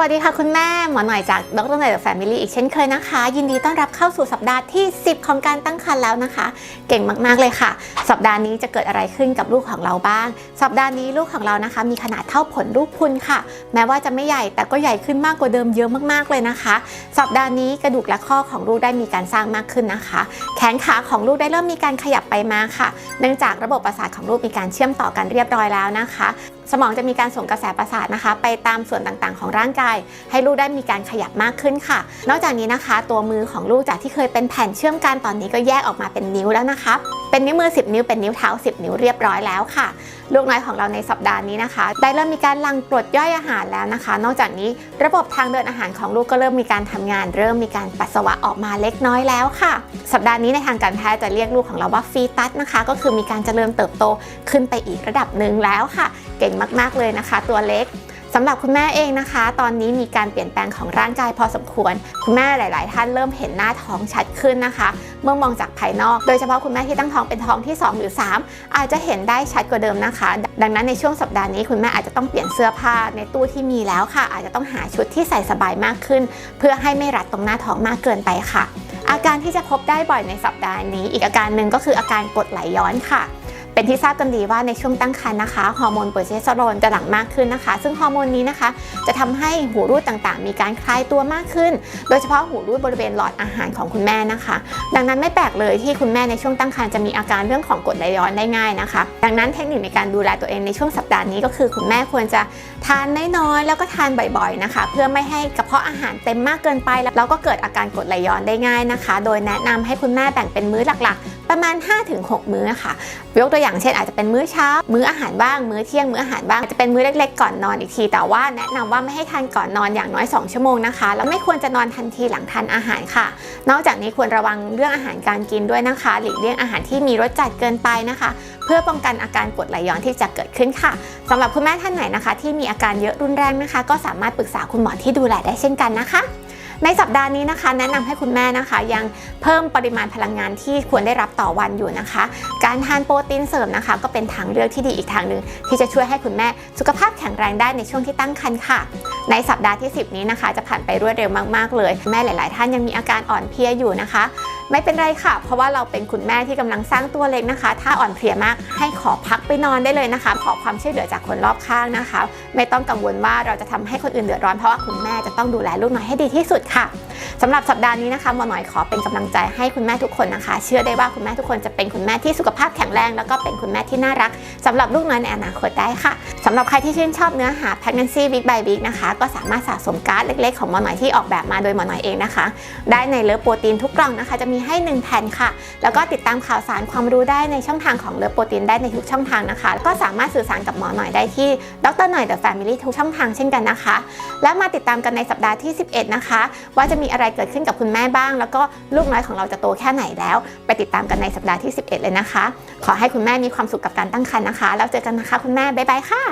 วัสดีค่ะคุณแม่ หมอหน่อยจากดรหน่อยเดอะแฟมิลี่อีกเช่นเคยนะคะ ยินดีต้อนรับเข้าสู่สัปดาห์ที่ 10 ของการตั้งครรภ์แล้วนะคะ เก่งมากๆเลยค่ะ สัปดาห์นี้จะเกิดอะไรขึ้นกับลูกของเราบ้าง สัปดาห์นี้ลูกของเรานะคะ มีขนาดเท่าผลลูกพุนค่ะ แม้ว่าจะไม่ใหญ่แต่ก็ใหญ่ขึ้นมากกว่าเดิมเยอะมากๆเลยนะคะ สัปดาห์นี้กระดูกและข้อของลูกได้มีการสร้างมากขึ้นนะคะ แขนขาของลูกได้เริ่มมีการขยับไปมาค่ะ เนื่องจากระบบประสาทของลูกมีการเชื่อมต่อกันเรียบร้อยแล้วนะคะ สมองจะมีการส่งกระแสประสาทนะคะ ไปตามส่วนต่างๆ ของร่างกาย ให้ลูกได้มีการขยับมากขึ้นค่ะ นอกจากนี้นะคะ ตัวมือของลูกจากที่เคยเป็นแผ่นเชื่อมกันตอนนี้ก็แยกออกมาเป็นนิ้วแล้วนะคะ เป็นนิ้วมือ 10 นิ้วเป็นนิ้วเท้า 10 นิ้วเรียบร้อยแล้วค่ะ ลูกน้อยของเราในสัปดาห์นี้นะคะ ได้เริ่มมีการหลั่งกรดย่อยอาหารแล้วนะคะ นอกจากนี้ระบบทางเดินอาหารของลูกก็เริ่มมีการทำงาน เริ่มมีการปัสสาวะออกมาเล็กน้อยแล้วค่ะ สัปดาห์นี้ในทางการแพทย์จะเรียกลูกของเราว่าฟีตัสนะคะ ก็คือมีการเจริญเติบโตขึ้นไปอีกระดับหนึ่งแล้วค่ะ เก่งมาก ๆ เลยนะคะ ตัวเล็กสำหรับคุณแม่เองนะคะ ตอนนี้มีการเปลี่ยนแปลงของร่างกายพอสมควร คุณแม่หลาย ๆ ท่านเริ่มเห็นหน้าท้องชัดขึ้นนะคะ เมื่อมองจากภายนอก โดยเฉพาะคุณแม่ที่ตั้งท้องเป็นท้องที่ 2 หรือ 3 อาจจะเห็นได้ชัดกว่าเดิมนะคะ ดังนั้นในช่วงสัปดาห์นี้คุณแม่อาจจะต้องเปลี่ยนเสื้อผ้าในตู้ที่มีแล้วค่ะ อาจจะต้องหาชุดที่ใส่สบายมากขึ้น เพื่อให้ไม่รัดตรงหน้าท้องมากเกินไปค่ะ อาการที่จะพบได้บ่อยในสัปดาห์นี้ อีกอาการหนึ่งก็คืออาการกรดไหลย้อนค่ะ เป็นที่ทราบกันดีว่าในช่วงตั้งครรภ์นะคะฮอร์โมนโปรเจสเตอโรนจะหลั่งมากขึ้นนะคะ ซึ่งฮอร์โมนนี้นะคะ จะทำให้หูรูดต่างๆ มีการคลายตัวมากขึ้น โดยเฉพาะหูรูดบริเวณหลอดอาหารของคุณแม่นะคะ ดังนั้นไม่แปลกเลยที่คุณแม่ในช่วงตั้งครรภ์จะมีอาการเรื่องของกรดไหลย้อนได้ง่ายนะคะ ดังนั้นเทคนิคในการดูแลตัวเองในช่วงสัปดาห์นี้ก็คือ คุณแม่ควรจะทานน้อยๆแล้วก็ทานบ่อยๆนะคะ เพื่อไม่ให้กระเพาะอาหารเต็มมากเกินไปแล้วก็เกิดอาการกรดไหลย้อนได้ง่ายนะคะ โดยแนะนำให้คุณแม่แบ่งเป็นมื้อหลักๆ ประมาณ 5-6 มื้อค่ะ ยกตัวอย่างเช่นอาจจะเป็นมื้อเช้า มื้ออาหารบ้าง มื้อเที่ยง มื้ออาหารบ้างอาจจะเป็นมื้อเล็กๆ ก่อนนอนอีกที แต่ว่าแนะนำว่าไม่ให้ทานก่อนนอนอย่างน้อย 2 ชั่วโมงนะคะ แล้วไม่ควรจะนอนทันทีหลังทานอาหารค่ะ นอกจากนี้ควรระวังเรื่องอาหารการกินด้วยนะคะ หลีกเลี่ยงอาหารที่มีรสจัดเกินไปนะคะ เพื่อป้องกันอาการกรดไหลย้อนที่จะเกิดขึ้นค่ะสำหรับคุณแม่ท่านไหนนะคะ ที่มีอาการเยอะรุนแรงนะคะ ก็สามารถปรึกษาคุณหมอที่ดูแลได้เช่นกันนะคะ ในสัปดาห์นี้นะคะ แนะนำให้คุณแม่นะคะยังเพิ่มปริมาณพลังงานที่ควรได้รับต่อวันอยู่นะคะ การทานโปรตีนเสริมนะคะ ก็เป็นทางเลือกที่ดีอีกทางหนึ่งที่จะช่วยให้คุณแม่สุขภาพแข็งแรงได้ในช่วงที่ตั้งครรภ์ค่ะ ในสัปดาห์ที่ 10 นี้นะคะ จะผ่านไปรวดเร็วมาก ๆ เลย แม่หลาย ๆ ท่านยังมีอาการอ่อนเพลียอยู่นะคะไม่เป็นไรค่ะ เพราะว่าเราเป็นคุณแม่ที่กำลังสร้างตัวเล็กนะคะ ถ้าอ่อนเพลียมากให้ขอพักไปนอนได้เลยนะคะ ขอความช่วยเหลือจากคนรอบข้างนะคะ ไม่ต้องกังวลว่าเราจะทำให้คนอื่นเดือดร้อนเพราะว่าคุณแม่จะต้องดูแลลูกน้อยให้ดีที่สุดค่ะ สำหรับสัปดาห์นี้นะคะหมอหน่อยขอเป็นกำลังใจให้คุณแม่ทุกคนนะคะ เชื่อได้ว่าคุณแม่ทุกคนจะเป็นคุณแม่ที่สุขภาพแข็งแรงแล้วก็เป็นคุณแม่ที่น่ารักสำหรับลูกน้อยในอนาคตได้ค่ะสำหรับใครที่ชื่นชอบเนื้อหา Pregnancy Week by Week นะคะก็สามารถสะสมการ์ดเล็กๆของหมอหน่อยที่ออกแบบมาโดยหมอหน่อยเองนะคะ ได้ในเลิฟโปรตีนทุกกล่องนะคะ จะมีให้ 1 แผ่นค่ะ แล้วก็ติดตามข่าวสารความรู้ได้ในช่องทางของเลิฟโปรตีนได้ในทุกช่องทางนะคะก็สามารถสื่อสารกับหมอหน่อยได้ที่ดรหน่อย The Family ทุกช่องทางเช่นกันนะคะ แล้วมาติดตามกันในสัปดาห์ที่ 11 นะคะ ว่าจะมีอะไรเกิดขึ้นกับคุณแม่บ้าง แล้วก็ลูกน้อยของเราจะโตแค่ไหนแล้ว ไปติดตามกันในสัปดาห์ที่ 11 เลยนะคะ ขอให้คุณแม่มีความสุขกับการตั้งครรภ์นะคะ แล้วเจอกันนะคะคุณแม่บ๊ายบายค่ะ